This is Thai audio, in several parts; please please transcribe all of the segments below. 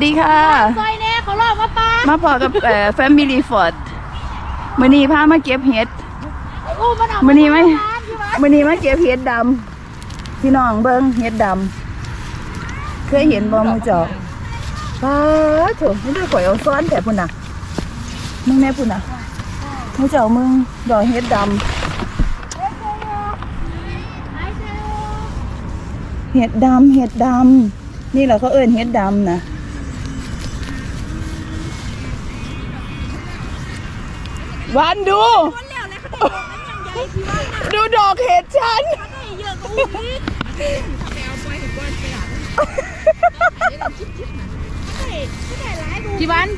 สวัสดีค่ะ ซอยแน่เขาลอกมาปลามาพอกับเอ่อ Family Ford มื้อนี้พามาเก็บเห็ด อู้มันเอามื้อนี้ไหมร้านใช่ไหมมื้อนี้มาเก็บเห็ดดำพี่น้องเบิ่งเห็ดดำเคยเห็นบ่หมูเจาป้าโถนี่ด้วยข่อยเอาซ้อนแต่พุ่นน่ะ มึงแน่พุ่นน่ะหมูเจ้ามึงดอกเห็ดดำเห็ดดำเห็ดดำนี่แหละเขาเอิ้นเห็ดดำนะ วันดูดูดอกเห็ดฉันพี่บัน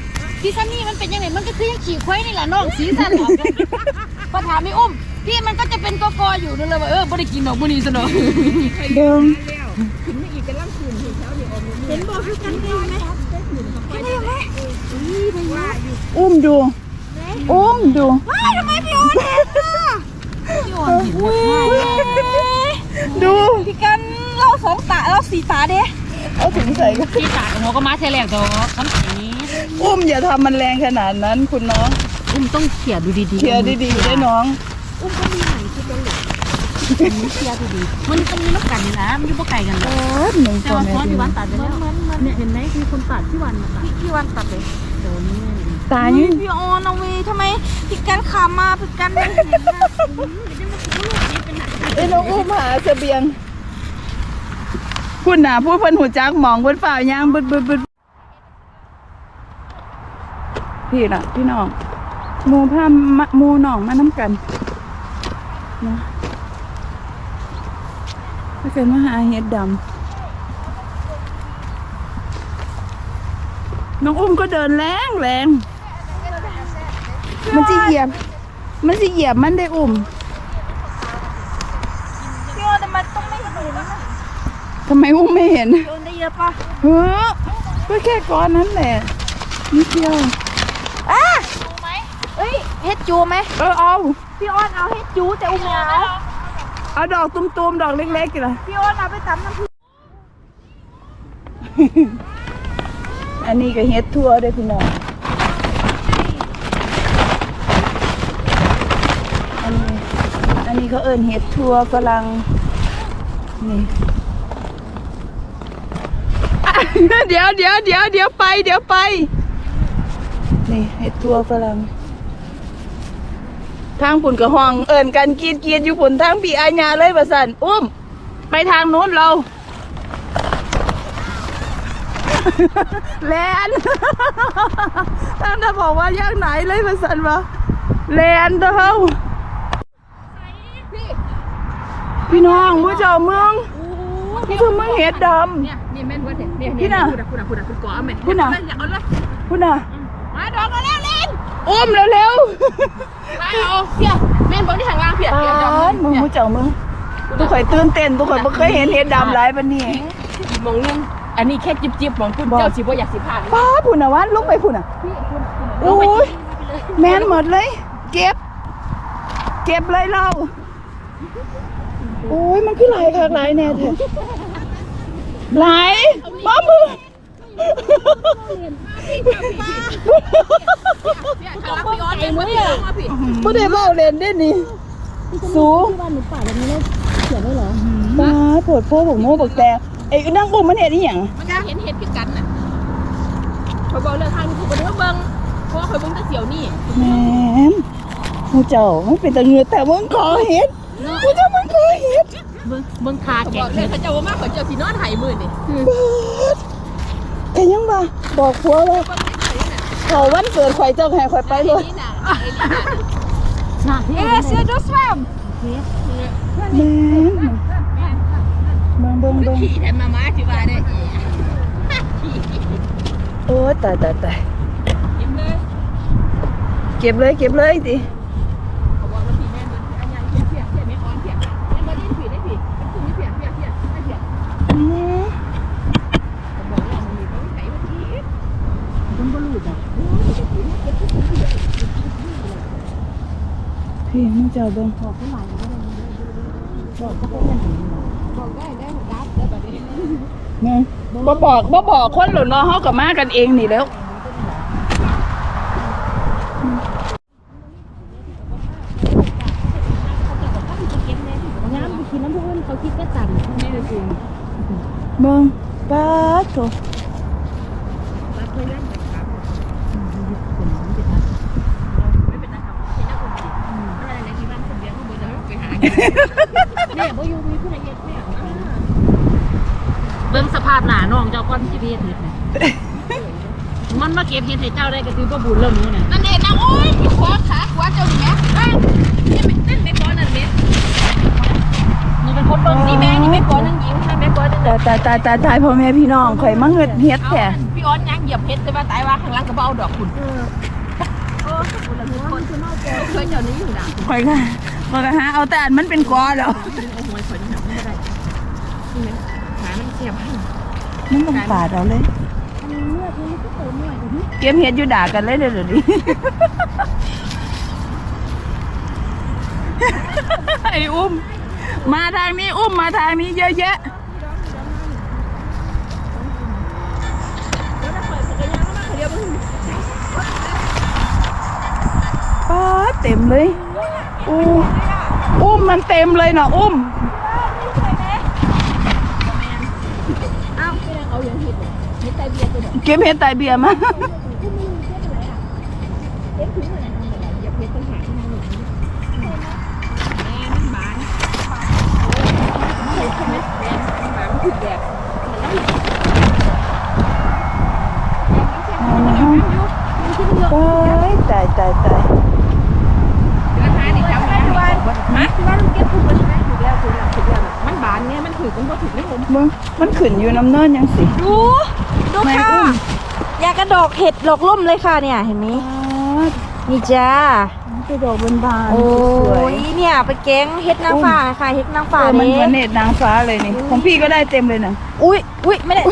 พี่ซันนี่มันเป็นยังไงมันก็คือยังขี่ควายนี่แหละน้องสีสันหรอกพอถามไม่อุ้ม พี่มันก็จะเป็นกอกออยู่นั่นเลยว่าเออไม่ได้กินหรอกบุนีสนองเดิมเห็นบอกคือกันได้ไหมเห็นไหมอุ้มดู อุ้มดูว้ายทำไมพี่ออนเห็นล่ะพี่ออนเห็นหมดง่ายดูพี่กันเราสองตาเราสี่ตาเด้เอาถุงใส่กันพี่ตาหัวก็มาเทแลกดอกคำสีอุ้มอย่าทำมันแรงขนาดนั้นคุณน้อง อุ้มต้องเขี่ยดูดีๆเคลียร์ดีๆได้น้อง อุ้มก็มีหนังคิดกันหรอเขี่ยดูดีมันต้องมีน้ำกันนี่นะมันอยู่บ่ไกลกันหรอกเอิ้นหนึ่งแต่ตัวว่าแม่ซ้อนดีที่วันตัดไปแล้วเนี่ยเห็นไหมมีคนตัดที่วันมาตัดที่วันตัดเลยโดนนี่ ตาอยู่พี่ออนเอาวีทำไมพี่กันขามาพี่กันไม่เห็นนะไอ้น้องอุ้มหาเสบียงคุณน่ะพูดเพิ่นหูจักหมองเพิ่นฝ่าย่างบึดบึดบึดพี่น่ะ พี่น้องหมูพามาหมูน้องมาน้ำกันเนาะถ้าเกิดมาหาเห็ดดำน้องอุ้มก็เดินแรงแรง มันจะเหยียบ มันจะเหยียบมันได้อุ้มพี่ออนทำไมต้องไม่เห็นนะทำไมอุ้มไม่เห็นโดนได้เยอะปะเฮ้อก็แค่ก้อนนั้นแหละนิดเดียวอะจูไหมเอ้ยเฮ็ดจูไหมเออเอาพี่ออนเอาเฮ็ดจูแต่อุ้มไม่เอาเอาดอกตุ้มๆดอกเล็กๆกันละพี่ออนเอาไปตำน้ำพริกอันนี้ก็เฮ็ดทั่วเด้วยพี่น้องอันนี้ อั นนี้เขาเอิ้นเฮ็ดทั่วฝรั่งนี่เดี๋ยวเดี๋ยวเดี๋ยวเดี๋ยวไป เดี๋ยวไป นี่เฮ็ดทั่วฝรั่งทางปุ่นกับห้องเอิ้นกันกรีดกรีดอยู่ปุ่นทางปีอาญาเลยประสันอุ้ม ไปทางนู้นเราแลนท่านจะบอกว่าย่างไหนเลยประสันวะแลนเด้อเฮา พี่น้องผู้เจ้าเมืองผู้เจ้าเมืองเห็ดดเนี่ยนี่แม่นเว่าเด็ดเนี่ยพี่น่ะคุณน่ะคุณน่ะคุณก่อเอาไหมคุณน่ะ เอาเลยำพูดน่ะมาดอกกันแล้วเล่นอุ้มเร็วมาเอาเพียแม่นบอกที่ทางล่างเพียๆเพียป้าดมึงผู้เจ้าเมืองตุกข่อยตื่นเต้นตุกข่อยบ่เคยเห็นเห็ดดำหลายปานนี้มองนึงอันนี้แค่จิบจิบๆมองคุณบอกเจ้าสิบ่อยากสิผ่านป้าดพุ่นน่ะวันลงไปพุ่นน่ะพี่คุณโอ้ยแม่นหมดเลย เก็บ เก็บเลยเรา โอ้ยมันคือหลายคักหลายแน่เถอะหลายมามือทางพี่ออนเองมื้อนี้มาพี่ไม่ได้เบ้าเล่นได้นี่สูมาปวดโพบอกโม่บอกแต่ไอ้นั่งอุ้มมันเห็นอีหยังมันจะเห็นเห็ดคือกันน่ะเขาบอกเรื่องทางนี้คือบ่ได้เบิ่งเพราะว่าเคยเบิ่งแต่เสียวนี่แหม่มมูเจ้ามันเป็นตะเงือแต่มึงขอเห็ด มูเจ้ามึงขอเห็ดเบิ่งเบิ่งคาแกะเลยเขาเจ้าว่ามาเขาเจ้าสินอนไห้มื้อนี่เบิดแต่ยังบ่บอกผัวว่าเขาวันเกิดข่อยเจ้าแห่ข่อยไปเลยนี่น่ะน่ะเอ๊ะเสียดูสวมแม่นเบิ่งเบิ่งเบิ่งขี่แต่มามาที่ว่าได้โอ้ยตายตายตายยิ้มเลยเก็บเลยเก็บเลยดิ พี่มึงเจอเบิ่งบอกเขาหลายบอกก็เป็นบอกได้ได้รับได้แบบนี้นี่บ่บอกบ่บอกคนหรอกเนอเขาก็มากันเองนี่แล้ว น้ำไปกินน้ำพุนเขาคิดก็ต่ำนี่เลยจริง เบิ่งป๊าดโถ รับเคยเล่นกับครับไม่เป็นไรไม่เป็นไรครับที่นักบุญอะไรในที่บ้านคนเดียวก็บุญแล้วไปหาแม่บ่อยู่มีผู้ใดเฮ็ดแม่เบิ่งสภาพหน้าน้องเจ้าก้อนที่เฮ็ดเฮ็ดเนี่ย มันมาเก็บเฮ็ดให้เจ้าได้ก็คือบ่บุญเรื่องนี้น่ะนั่นเองนะโอ้ยขวาขาขวาเจ้านี่แม่นี่เต้นไม่พอนั่นแม่นี่เป็นคนเบิ่งนี่แม่นี่ไม่พอนั่งยิงถ้าแม่พอนั่นตายตายตายตายตายพ่อแม่พี่น้องข่อยมาเฮ็ดเฮ็ดแท้พี่ออนยังเหยียบเพชรแต่ว่าตายว่าข้างล่างก็เบาดอกคุณเออเออคุณละคนคือเมาแก้วเคยเจ้านี้อยู่นะข่อยก็ข่อยก็หาเอาแต่อันมันเป็นกอแล้วโอ้โหข่อยนี่หนักไม่ได้นี่ไหมขามันเสียบให้มันต้องปาดเอาเลย เก็เติมเก็บเฮ็ดอยู่ด่ากันเลยเดี๋ยวนี้ไอ้อุ้ม มาทางนี้อุ้มมาทางนี้เยอะแยะป๊าเต็มเลยอู้อุ้มมันเต็มเลยเนาะอุ้ม เบียร์ตัวเดียวเก็บเห็ดไตเบียร์มาเห็ดถึงอะไรนั่นเลยอย่าเพชรต้องหาที่นั่นหนึ่งแม่มันบานเห็ดใช่ไหมแม่มันบานมันคือแบบตายมันแล้วตายตายตายราคานี่ครับนะที่บ้านฮะที่บ้านลุงเก็บถูกแถือมันก็ถือไม่ผมมึงมันขึ้นอยู่น้ำเนินยังสิ ดูดูไหนค่ะอุ้มอยากกระดอกเห็ดดอกล่มเลยค่ะเนี่ยเห็นไหมนี่จ้าไปดอกบนบานโอ้สวยยเนี่ยไปแกงเห็ดนางฟ้าค่ะเห็ดนางๆฟ้าเออมันเนี่เหมือนเน็ตนางฟ้าเลยนี่ของพี่ก็ได้เต็มเลยนะอุ้ยอุ้ยไม่ได้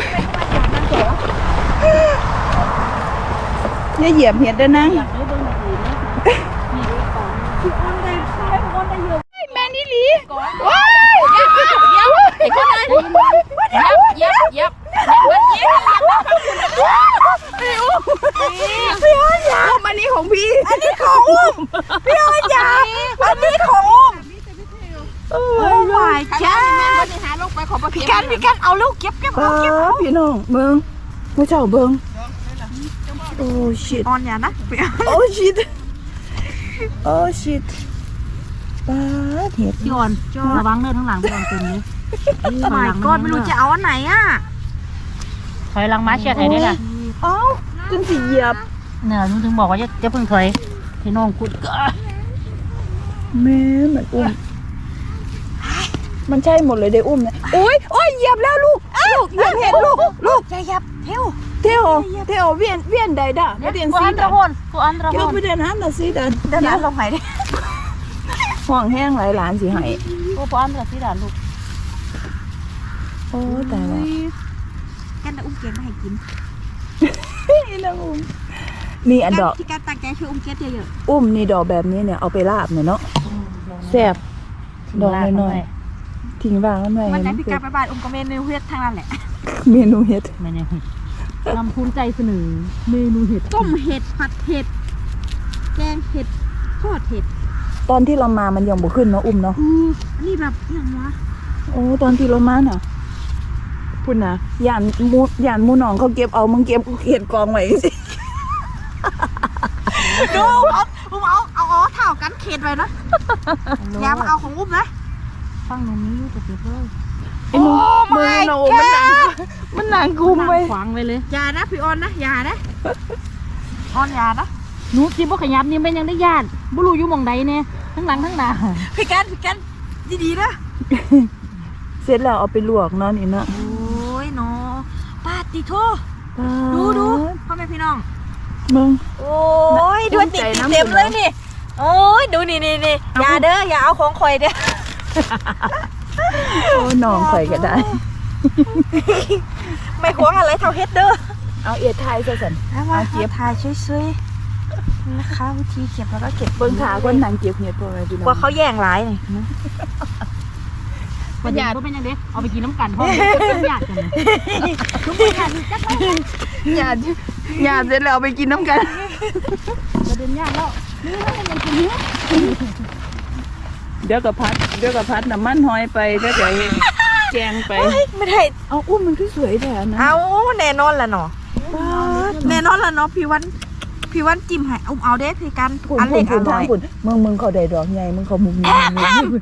อย่าเหยียบเห็ดเด้อนังอยากได้เบอร์หนึ่งนะมีด้วยก่อนคือออนได้ใช่ออนได้เยอะ แม่นี่หลี ก่อน ว้าย เดี๋ยว ไอ้คนนั้นยับยับยับยับวันนี้ไอ้อุ้มพี่อ้อนอย่าอุ้มอันนี้ของพี่ อันนี้ของอุ้มพี่อ้อนย่าอันนี้ของอุ้มโอ้ my ข้างล่างนี่แม่คนที่หาลงไปขอประเก็บกันพี่กันเอาลูกเก็บเก็บเอาเก็บเอาพี่น้องเบิ่งผู้เจ้าเบิ่งโอ้ชิตออนอย่านะโอ้ชิตโอ้ชิตป้าเห็ดพี่อนระวังเนื้อทั้งหลังพี่ออนเต็มเลย my god ไม่รู้จะเอาอันไหนอะถอยหลังมาเชียร์ไทยได้ล่ะเอ้าจนสิเหยียบเนี่ยนุ่นถึงบอกว่าจะจะเพิ่งถอยให้น้องคุดก็แม่เหมือนอุ้มมันใช่หมดเลยได้อุ้มเนี่ยโอ้ยโอ้ยเหยียบแล้วลูกลูกเหยียบเห็ดลูกลูกอย่ายับเที่ยวเทโอเทโอเวียนเวียนใดด่ะไม่เรียนตัวซีอันตดัรานพนตัวอันตราพเกี่ยวนไปเดินน้ำน่ะซีดันเดินน้ำลงไหนดิห่วงแห้งหลายหลานสิให้โอ้ตัวอันตราสีดานลูก โอ้ตายแล้วกันจะอุ้มเกมมาให้กินนี่นะอุ้มนี่อันดอกพี่กันตั้งใจช่วยอุ้มเก็บเยอะอุ้มนี่ดอกแบบนี้เนี่ยเอาไปลาบเนี่ยเนาะแซ่บดอกน้อยๆทิ้งว่างมันไว้ๆวันไหนให้พี่เกิกัดนไปบ้านอุ้มก็เมนูเฮ็ดทางนั้นแหละเมนูเฮ็ดไม่เนี่ยนำภูมิใจเสนอเมนูเห็ดต้มเห็ดผัดเห็ด แกงเห็ดทอดเห็ด ตอนที่เรามามันยังบ่ขึ้นเนาะอุ้มเนาะอืออันนี้แบบอย่างวะโอ้ตอนที่เรามาน่ะ พุ่นนะยานหมูยานหมูหนองเขาเก็บเอามึงเก็บเห็ดกองไว้สิดูเอาอุ้มเอาเอาเอาเท่ากันเขตไว้นะอย่ามาเอาของอุ้มนะฟังตรงนี้อยู่จะเก็บเลยไอ้หนูมือหนูมันหนังมันหนังกุมไว้ขวางไว้เลยอย่านะพี่ออนนะอย่านะออนอย่านะหนูสิบ่ขยับนี่เป็นยังได้ญาติบ่รู้อยู่หม่องใดเนี่ยทั้งหลังทั้งหน้าพี่กันพี่กันดีๆนะเสร็จแล้วเอาไปลวกเนาะนี่เนาะ โอ้ยเนาะปา ติโทดูดูพ่อแม่พี่น้องมึงโอ้ยดูติดเต็มเลยนี่ โอ้ยดูนี่นี่นี่อย่าเด้ออย่าเอาของข่อยเด้อโอ้หนองข่อยก็ได้ ไม่หวงอะไรเท่าเฮ็ดเด้อเอาเอียดไทยซะสันแล้วมาเก็บถ่ายช่วยๆนะคะวิธีเก็บแล้วก็เก็บเบิ่งขาคนหนังเก็บเห็ดพวกอะไรดีกว่าเขาแย่งหลายนี่ ประหยัดบ่เป็นยังเด้เอาไปกินน้ำกันเพราะมันยากจังเลยทุกคนอยากจักเลยหยาดหยาดเสร็จแล้วเอาไปกินน้ำกันประเด็นยากแล้วเดี๋ยวกับพัดเดี๋ยวกับพัดน้ำมันหอยไปเดี๋ยวจะเฮ็ดแกงไปไม่ได้เอาอุ้มมันคือสวยแท้นะเอาแน่นอนละเนาะแน่นอนละเนาะพี่วันพี่วันจิ้มให้เอาเอาเด้พี่กันคุณอันคุเล็ณกอคุณร่ทาองยคุณมึงมึงเขาได้ดอกใหญ่มึงเขามุมนี้มุมนี้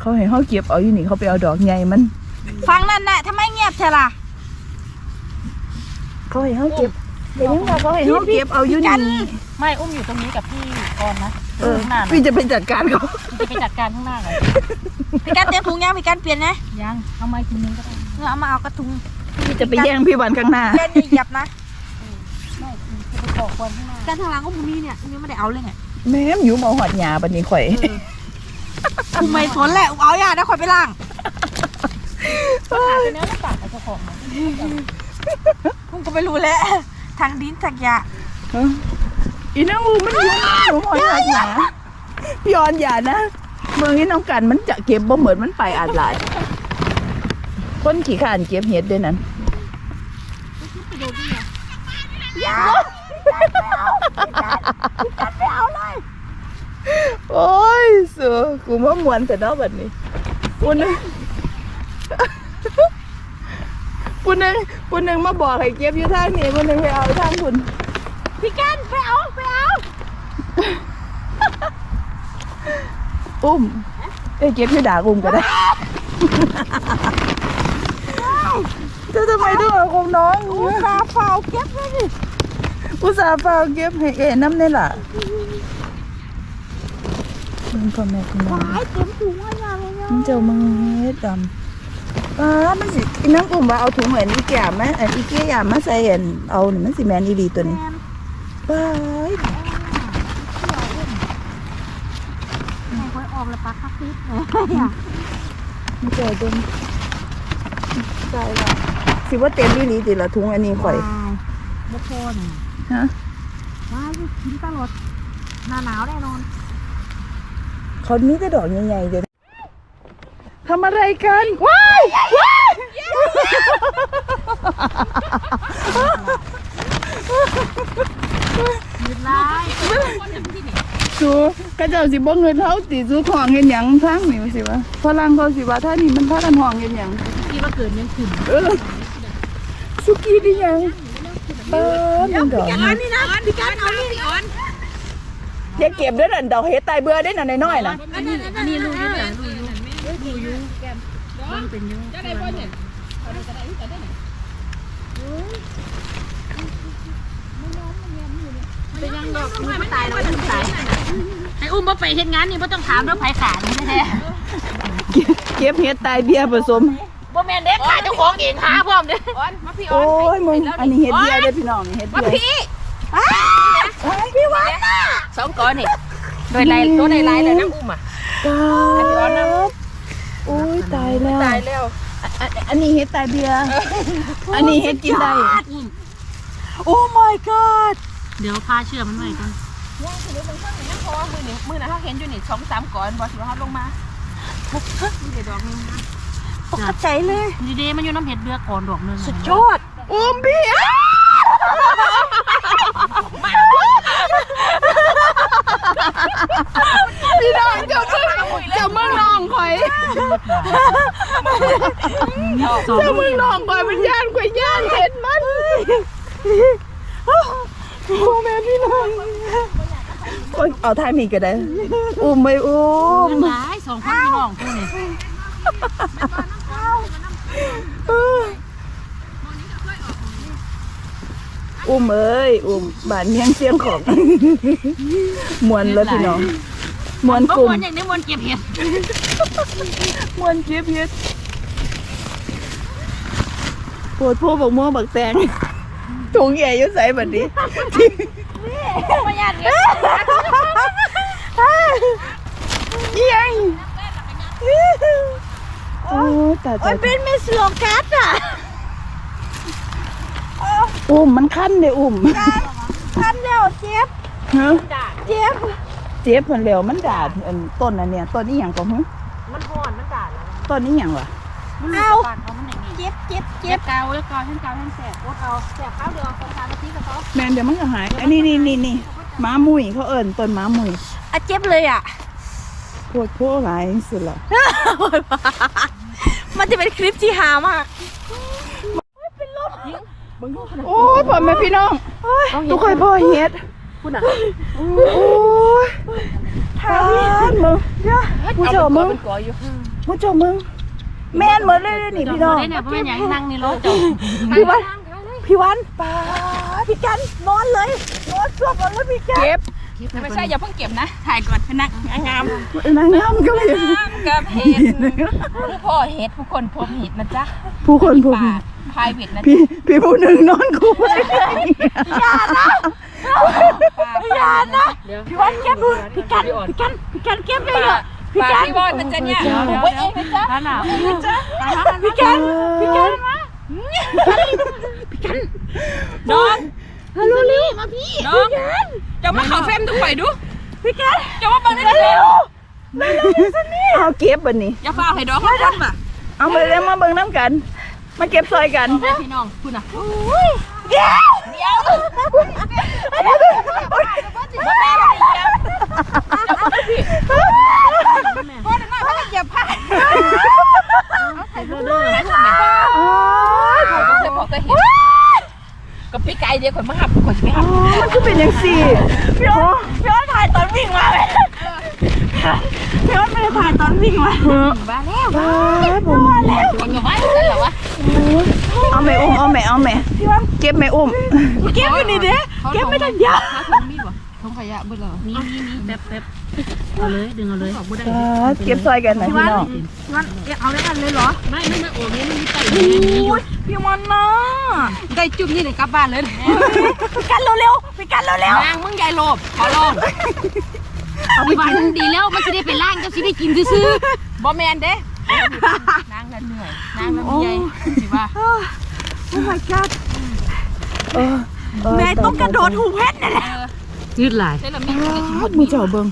เขาให้เขาเก็บเอาอยู่นี่เขาไปเอาดอกใหญ่มันฟังนั่นน่ะทำไมเงียบเธอล่ะเขาให้เขาเก็บเห็นยังว่าเขาให้เขาเก็บเอาอยู่นี่ไม่อุ้มอยู่ตรงนี้กับพี่ก่อนนะเออข้างหน้าพี่จะไปจัดการเขาจะไปจัดการข้างหน้าเลยพี่กันเตรียมถุงยังพี่กันเปลี่ยนนะยังเอาไม้ทีนึงก็ได้เอามาเอากระถุงพี่จะไปแย่งพี่วันข้างหน้าแกนี่เหยียบนะไม่จะไปบอกคนข้างหน้ากันทางหลังก็มูนี่เนี่ยยังไม่ได้เอาเลยไงแม่มอยู่มาหอดหยาบันนี้ข่อย กูไม่สนแหละเอาอย่าได้คอยไปล่างหาไปเนื้อปากกับเจ้าของมากูก็ไม่รู้แล้วทางดินทางยาอีน้องอูมันอยู่หนูหอยหาหยาพี่ออนอย่านะ เมืองนี้น้องกันมันจะเก็บบ่เหมือนมันไปอาจหลายคนขี่ขานเก็บเห็ดด้วยนั้นโอ้ยเสือกูมามวนแต่เนอกแบบนี้ปุ่นนึงปุ่นนึงปุ่นนึงมาบอกให้เก็บอยู่ทางนี้ปุ่นนึงไปเอาทางปุ่นพี่กันไปเอาไปเอาอุ้มเอ้ยเก็บที่ด่าอุ้มก็ได้เจ้าทำไมต้องเอาของน้องอุตส่าห์เฝ้าเก็บเลยดิอุตส่าห์ฝากเก็บให้เอ๋น้ำนี่ล่ะ มึงก็แม่คุณน้องไอ้เต็มถุงอะอย่าเลยเนาะมึงเจ้ามึงเฮ็ดดำป้ามันสิอีน้ำอุ้มว่าเอาถุงเหมือนอีแก่มาอันอีเกียยามาใส่อันเอานี่มันสิแมนอีดีตัวนี้ป้าแม่คอยออกแล้วปะครับพี่มันเจ้าดมใส่ละสิว่าเต็มอีหลีติละถุงอันนี้ข่อยบุคคลฮะว้ายกินตลอดหน้าหนาวแน่นอน เขามีแต่ดอกใหญ่ๆเดี๋ยวทำอะไรกันว้ายว้ายยืดร้ายสูกระเจ้าสิบ่เงินเฮาติสูของเฮ็ดหยังทางนี่ว่าสิว่าฝรั่งเขาสิว่าท่านี่มันพากันห้องเฮ็ดหยังที่ว่าเกิดยังขึ้นเออสุกี้ดิหยังเออมันดอกอันนี้นะพี่กันเอานี่อ่อน อย่าเก็บเด้อนั่นดอกเฮ็ดตายเบื่อได้อนั่นน้อยๆน่ะอันนี้อันนี้รู้อยู่แล้วรู้อยู่รู้อยู่มันเป็นอยู่จะได้บ่เนี่ยเป็นยังดอกมันตายแล้วมันตายไอ้อุ้มบ่ไปเฮ็ดงานนี่บ่ต้องถามเรื่องไผขานี่แท้เก็บเฮ็ดตายเบี้ยผสมๆบ่แม่นเด็กขาเจ้าของเองหาพร้อมเด้อ มาพี่อโอ้อนยมึงอันนี้เฮ็ดเบี้ยเด้อพี่น้องเฮ็ดเบี้ยพี่ พี่วันสองก้อนนี่โดยลายตัวในลายเลยน้ำอุ้มอะตายโอ้ยตายแล้วตายแล้วอันอันนี้เฮ็ดตายเบียร์อันนี้เฮ็ดกินได้อุ้มโอ้ my god เดี๋ยวพาเชื่อมันไว้ก่อนมือนะเขาเห็นอยู่นี่สองสามก่อนบอสิว่าเขาลงมาเดี๋ยวดอกนึงตกใจเลยดีเดมันอยู่น้ำเห็ดเบือก่อนดอกหนึงสุดยอดอุ้มพี่ พี่น้องเจ้ามึงเจ้ามึงน้องข่อยสองเจ้ามึงน้องข่อยมันย่านข่อยย่านเห็นมันโอ้แม่พี่น้องโอ้ยเอาท่ามีก็ได้ อุ้มไม่อุ้มหลายสองคนพี่น้องคู่นี่ อุ้มเอ้ยอุ้มบ้านเมียงเสียงของ มวนแล้วพี่น้องมวนบ่กลุ่คมวรอย่างนี้มวนเก็บเห็ดมวนเก็บเฮ็ดปวดพวกบักม่วงบักแตงถุงใหญ่อยุ่ใส่แบบนี้ประหยัดเงินยังโอ้ตายโอ้ตายยเป็นมิสโลกัสอะ อุ้มมันคันเลยอุ้มทันแล้วเจ็บฮะเจ็บเจ็บเพิ่นแล้วมันดาดอันต้นอันเนี้ยต้นนี้หยังก็ฮึมันห่อนมันด่าแล้วต้นนี้หยังวะเอาบ้านเขามันอย่างนี้เจ็บเจ็บเจ็บเกาแล้วเกาท่านเกาท่านแสบโคตรเอาแสบข้าวเดียวสองสามนาทีกับเขาแมนเดี๋ยวมันก็หายอันนี้นี่นี่นี่ม้ามุยเขาเอิ่นต้นม้ามุยอะเจ็บเลยอะปวดโพหลายสุดละมันจะเป็นคลิปที่ฮามาก โอ้ยพ่อแม่พี่น้องทุกคนพ่อเฮ็ดพูดอะโอ้ยทานมึงผู้เจ้ามึงเป็นกออยู่ผู้เจ้ามึงแม่นหมดเลยนี่พี่น้องได้เนี่ยเพราะมันอย่างนั่งในรถจอดพี่วันพี่วันป้าพี่กันนอนเลยนอนสวบนอนเลยพี่กันเก็บไม่ใช่อย่าเพิ่งเก็บนะ ถ่ายก่อนพนักงามนางงามก็เลยกับเห็ดผู้พ่อเห็ดผู้คนพบเห็ดนะจ๊ะผู้คนผู้ป่า พายเบ็ดนะพี่พี่ผู้หนึ่งนอนคู่ไว้อย่านะอย่านะพี่วันเก็บพี่กันพี่กันพี่กันเก็บเลยอะพี่กันพี่บอยมันจะเนี่ยโอ้ยเองนะจ๊ะท่านอะพี่กันพี่กันน้องฮัลโหลลี่มาพี่น้องจะมาเขาเฟมทุกไปดูพี่กันจะมาบังได้เร็วเอาเก็บบันนี้อย่าฟ้าให้ดอกให้คนป่ะเอาไปเลยมาเบิ่งน้ำกัน มาเก็บซอยกันพี่น้องคุณอะเดี๋ยวเดี๋ยวพ่อหน่อยพ่อเหยียบผ้าใส่เรื่อยๆให้คนแบบอ๋อเขาเคยพอเคยเห็นกับพี่ไก่เดียวคนมาหับคนจะไม่หับมันก็เป็นอย่างสี่พี่อ้อนพี่อ้อนถ่ายตอนวิ่งมาเลยพี่อ้อนไม่ได้ถ่ายตอนวิ่งมาบ้าแล้วบ้าผมมาแล้วคนกับว่านั่นเหรอวะ เอาแม่อุ้มเอาแม่เอาแม่เก็บแม่อุ้มเก็บอยู่นี่เด้เก็บไม่ทันยาถ้าถุงมีบ่ถุงขยะบ่เหรอมีมีมีแป๊บแป๊บเอาเลยดึงเอาเลยบ่ได้อ่าเก็บซอยกันหน่อยพี่น้องมันเอาได้กันเลยเหรอไม่ไม่ไม่โอ้ยมันมีไก่มีอยู่พี่มันนะได้จุ่มนี่เลยกลับบ้านเลยพี่กันเร็วๆพี่กันเร็วนางมึงยายโลบขอลองเอาไปวันดีแล้วมันจะได้ไปล่างจะสิได้กินซื่อๆบ่แมนเด้ นางนั่นเหนื่อยนางนั่นมีใหญ่สิว่าๆโอ้ my god เออเออแม่ต้องกระโดดหูเพชรนั่นแหละยืดหลายใช่แล้วมีกินอ้าวมือเจ้าเบิ่ง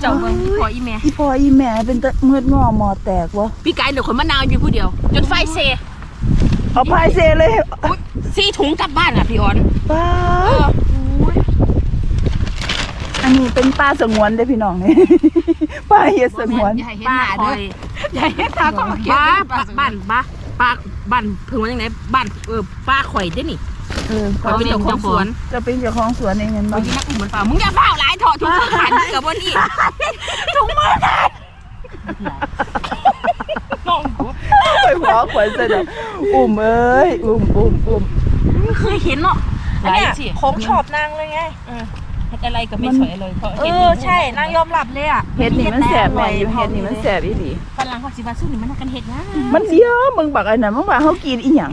เจ้าเบิ่งพออีแม่อีพ่ออีแม่เป็นตะมืดงอหมอแตกวะพี่ไก่เหลือคนมะนาวอยู่ผู้เดียว จนไฟเซเอาพายเซเลยอุ๊ยสี่ถุงกลับบ้านอะพี่ออนป้าอันนี้เป็นป้าสงวนเด้อพี่น้องนี่ป้าเฮ็ดสงวนอย่าให้เห็นหน้าเด้ ออย่าให้เห็นตาก็มาเก็บบ้าบ้านบ้าป้าบ้านเพิ่งว่าจังไดบ้านเออป้าข่อยเด้อนี่เออข่อยเป็นเจ้าของสวนจะเป็นเจ้าของสวนเองเห็นข่บ่อยที่นักอุ่นมันเปล่ามึงอย่าเฝ้าหลายเถอะถุงมือขาดเกือบวันนี้ไปขอขวัญซะเด้ออุ้มเอ้ยอุ้มอุ้มอุ้มไม่เคยเห็นเนาะหลายเนี่ยสิของชอบนางเลยไง เฮ็ดอะไรก็ไม่สวยเลยเพราะเอเฮ็ดอใช่นางยอมรับเลยอะเฮ็ดนี่มันแสบแม่อยู่เฮ็ดนี่มันแสบอีหลีฝรั่งเขาสิว่าสู้นี่มันน่ากันเฮ็ดนะมันเดียวมึงบักอันนั้นมึงว่าเฮากินอีหยัง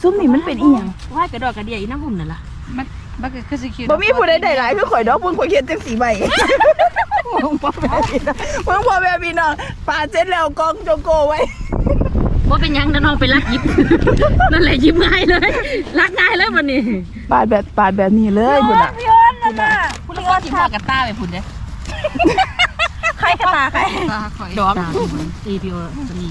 ซุมนี่มันเป็นอีหยังว่ายกระดอกกระเดียอีน้ำหุ่นนั่นล่ะมันมันก็คือสิคิวบ่มีผู้ใดได้หลายคือข่อยดอกมึงข่อยเฮ็ดจังสีใบมึงบ่แบบนี้นะมึงบ่แบบนี้นะปาดเสร็จแล้วกองโจโกไว้ว่าเป็นหยังนะน้องไปรักยิบนั่นแหละยิบง่ายเลย รักง่ายเลยวันนี้ปาดแบบปาดแบบนี้เลยพุ่นน่ะ พี่อ้อนนั่นน่ะคุณก็ทิมพากันต้าไปพุ่นเด้ใครกระตาใครดอมตีเดียวจะมี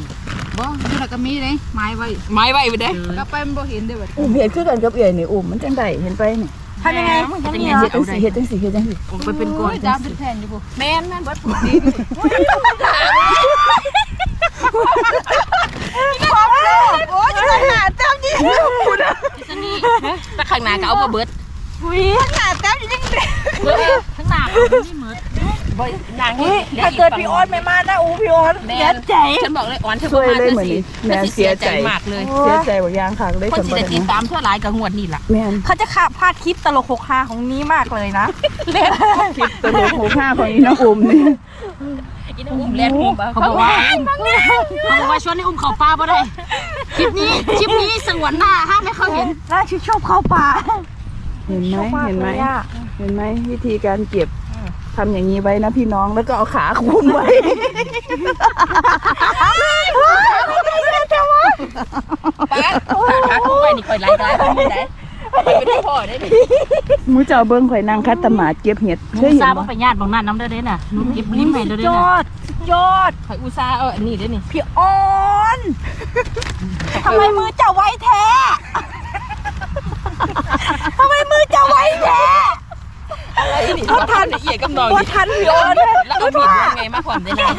บ่อยู่แล้วก็มีเลยไม้ไว้ไม้ไว้ไปเด้ก็ไปมันบ่เห็นเด้อบัดอุ้มเฮ็ดคือกันกับเอื้อยนี่อุ้มมันจังไดเห็นไปนี่ทำยังไงจะทำมียังไงเฮ็ดจังสีเฮ็ดจังสีเฮ็ดจังสีผมไปเป็นก้อนดาวเป็นแผ่นอยู่บ่แม่นแม่นเบิดปุ่นโอ้ยขนาดแต้มนี่สนี่แต่ข้างหน้าก็เอามาเบิด อุ้ยขนาดแต้มนี่ยังเด็กเบิดข้างหน้าก็ไม่เหมือนบ่นางอุ้ยถ้าเกิดพี่อ้อนไม่มานะอู้พี่อ้อนเสียใจฉันบอกเลยอ่อนเธอช่วยเลยธเหมือนนี้แม่เธอสิเสียใจมากเลยเสียใจบ่อย่างคักเลยคนสำสิบ่ได้ได้ติดตามทั่วหลายกับงวดนี่ล่ะแม่นเขาจะขาพลาดคลิปตลกหกฮาของนี้มากเลยนะคลิปตลกหูห้าของอีน้องอุ้มนี่อีน้องอุ้มแล่นอุ้มเขาบอกว่าเขาบอกว่าชวนให้อุ้มเขาป้าบ่ได้คลิปนี้คลิปนี้สงวนหน้าห้ามให้เขาเห็นน่าชื่นชอบเข้าป่า เห็นไหมชอบมากเห็นไหมเลยอะเห็นไหมวิธีการเก็บทำอย่างนี้ไว้นะพี่น้องแล้วก็เอาขาคุมไว้ป้าขาขาคู่ไปนี่คอยไล่ได้คอยได้ไม่ได้พอได้ดิหมูเจ้าเบิ่งข่อยนั่งคัดตะหมาดเก็บเห็ดเคมึยงเห็ทราบนบ่ว่าไปญาติบางนั้นน้ำเด้อเด้น่ะหนูเก็บลิ้มให้เด้อเด้ยน่ะอดยอดข่อยอุตส่าห์เอาอันนี้ด้วยนี่พี่ออนทำไมมือเจ้าไวแท้ ทำไมมือเจ้าไวแท้อะไรนี่บ่ทันละเอียดกับน้องบ่นี่ทันพี่ออนแล้วเอามีดยังไงมาความได้นะ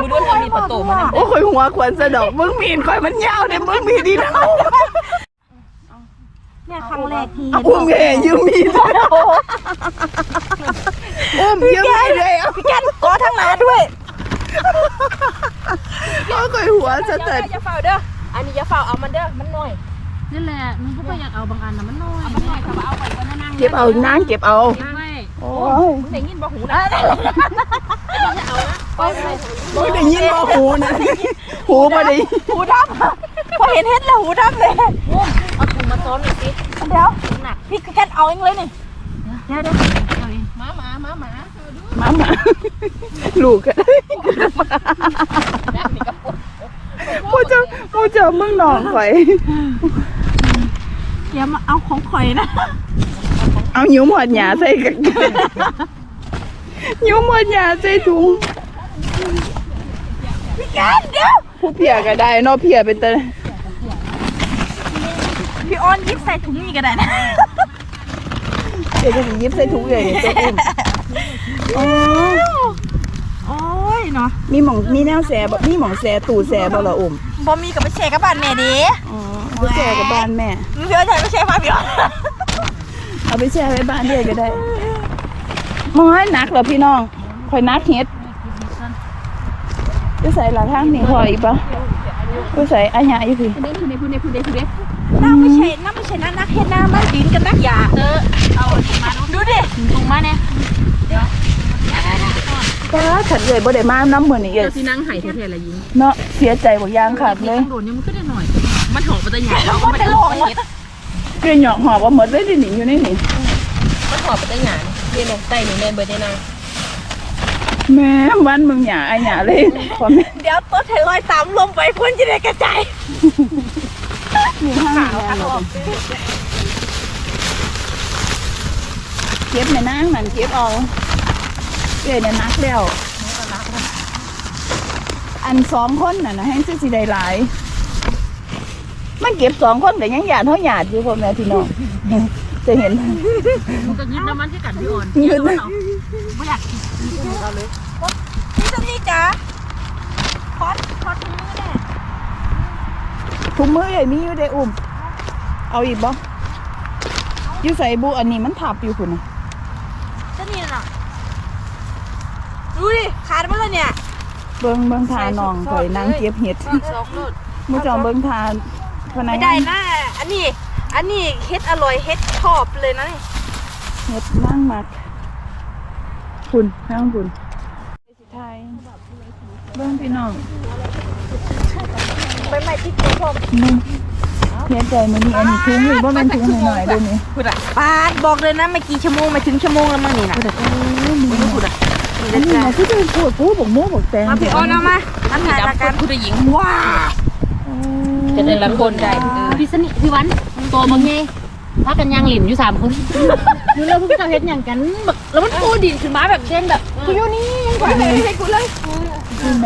มือด้วยเอามีดประตูมานั่นโอ้ข่อยหัวขวัญสะดอกมึงมีนข่อยมันยาวเด้มึงมีดีเนาะเนี่ยครั้งแรกที่เอาอุ้มแม่ยืมมีดอุ้มยืมมีดเลยเอาพี่แกนกอทั้งหนาด้วยเอาข่อยหัวสะเติดอย่าเฝ้าเด้ออันนี้อย่าเฝ้าเอามันเด้อมันน้อย นั่นแหละหนูก็บ่อยากเอาบางอันน่ะมันน้อยมันน้อยถ้าว่าเอาไปก็นั่งเก็บเอานางเก็บเอา เก็บไว้โอ้ยมึงได้ยินบ่หูนะมึงได้ยินบ่หูนะ หูบ่ได้หูดำพอเห็นเห็ดแล้วหูดำเลยเอาถุงมาซ้อนหน่อยสิเดี๋ยวพี่แกนเอาเองเลยนี่เดี๋ยวเดี๋ยวเอาเองมาหมามาหมามามาลูกก็ได้ผู้เจ้าผู้เจ้ามึงนองข่อย อย่ามาเอาของข่อยนะ เอาหิวหมดหยาใส่กันหิวหมดหยาใส่ถุงพี่แกนเดี๋ยวผู้เพียก็ได้เนาะเพียเป็นตะพี่ออนยิบใส่ถุงนี่ก็ได้นะเดี๋ยวจะสิยิบใส่ถุงเลยเจ้าอุ้มอ๋อโอ้ยเนาะมีหม่องมีแนวแสบ่มีหม่องแสตู่แสบ่ล่ะอุ้มบ่มีกับไปแชร์กับบ้านแม่ดิอ๋อเอา ไปแช่กับบ้านแม่มึงเพื่อใช้ไปแชร์มาพี่ออนเอาไปแช่ไว้บ้านเดียวก็ได้มอยหนักเหรอพี่น้องข่อยนักเฮ็ดจะใส่หลังข้างนี่พออีกปะจะใส่อันยาอยู่พี่เด้คุณเด้คุณเด้คุณเด้คุณเด้น้าไม่ใช่น้าไม่ใช่นักนักเฮ็ดน้ามันดินกับนักยาเออเอาถุงมาดูดูดิถุงมาเนี่ยป้าฉันเลยบ่ได้มาน้ำมือนี่เอ้เจ้ายสินั่งไห้แท้ๆละยิงเนาะเสียใจบ่ยางขาดเลยโดนยังมันก็ได้หน่อย มันหอมมันจะใหญ่แล้วมันจะหลงวะเกลียหยอกหอบว่าหมดเลยดิหนิอยู่ในนี่มันหอมมันจะใหญ่เรียนลงใต้นี่แม่เบิดได้นางแม่วันมึงหยาไอหยาเลยขอแม่เดี๋ยวต้นไทรอยตามลมไปพ่นจะได้กระจายมีห้างแม่เลยเก็บในนางนั่นเก็บเอาเอ้ยเนี่ยนักแล้วอันสองคนน่ะนะให้ซื้อสิได้หลาย มันเก็บสองคนก็ยังหยาดเท่าหยาดอยู่พ่อแม่พี่น้องจะเห็นมันก็ยึดน้ำมันที่กันพี่อ่อนยึดนะไม่อยากกินพี่สันนี่จ๋าคอสคอสมือแน่ถุงมือใหญ่มีอยู่ได้อุ้มเอาอีกบ่อยู่ใส่บุอันนี้มันทับอยู่คุณน่ะสันนี่น่ะดูดิขาดไปเลยเนี่ยเบิ่งเบิ่งทาน้องข่อยนางเก็บเห็ดสองโลดมูจองเบิ่งทาน พนักไม่งาได้นนะ อันนี้ อันนี้เฮ็ดอร่อยเฮ็ดชอบเลยนะนี่เห็ดนั่งมักคุณนั่งคุณไทยเบิ่งพี่น้องใบไม้ที่คุณชอบนี่เฮ็ดใจมื้อนี้อันนี้ถุงนี่บ่แม่นถุงหน่อยๆเด้อนี่พูดอะปาดบอกเลยนะไม่กี่ชั่วโมงไม่ถึงชั่วโมงแล้วมั้งนี่นะพูดอะอันนี้น่ะคือจะปวดปูบอกโม่บอกแตง มาพี่ออนเอามาอันถ่ายจับละคกันนผู้ได้หญิงว้า จะได้ละคนได้เออพี่สนิพี่วันตัวมึงไงพากันยางหลินอยู่สามคนอยู่แล้วพวกเจ้าเฮ็ดอย่างกันแบบแล้วมันปูดินขึ้นมาแบบเด่นแบบกูอยู่นี่ยังกว่าเลยให้กูเลย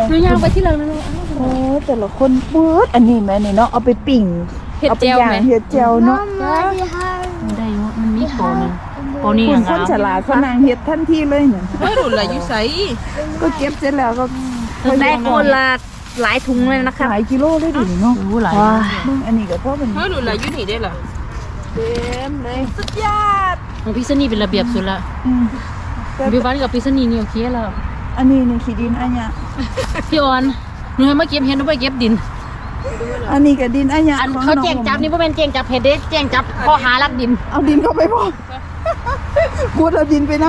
หนูยางไปที่เริงนั่นเลยโอ้แต่ละคนปื๊ดอันนี้แม่นี่เนาะเอาไปปิ่งเห็ดเอาไปเจียวย่างไหมเฮ็ดเจียวเนาะได้อยู่มันมีโปรนึงโปรนี่คุยัณงคนฉลาดเขานางเฮ็ดทันทีเลยเนี่ยเฮ้ยหลุดละอยู่ไสก็เก็บเสร็จแล้วก็ได้คนละ หลายถุงเลยนะคะขายกิโลเลยดิเนาะรู้หลายว้าเบิ่งอันนี้ก็พอเป็นเฮ้ยหลุดละอยู่นี่ได้เหรอสุดยอดของพี่สนีเป็นระเบียบสุดละอืมพี่วันกับพี่สนีนี่โอเคแล้วอันนี้นี่ขี้ดินอันเนี้ยพี่ออนหนูให้มาเก็บเห็ดหนูไปเก็บดิน อันนี้ก็ดินอันเนี้ยอันของเขาน้องแจ้งจับนี่บ่เป็นแจ้งจับเห็ดเด้แจ้งจับข้อหารักดิน เอาดินเข้าไปพ่อกูดเอาดินไปนะ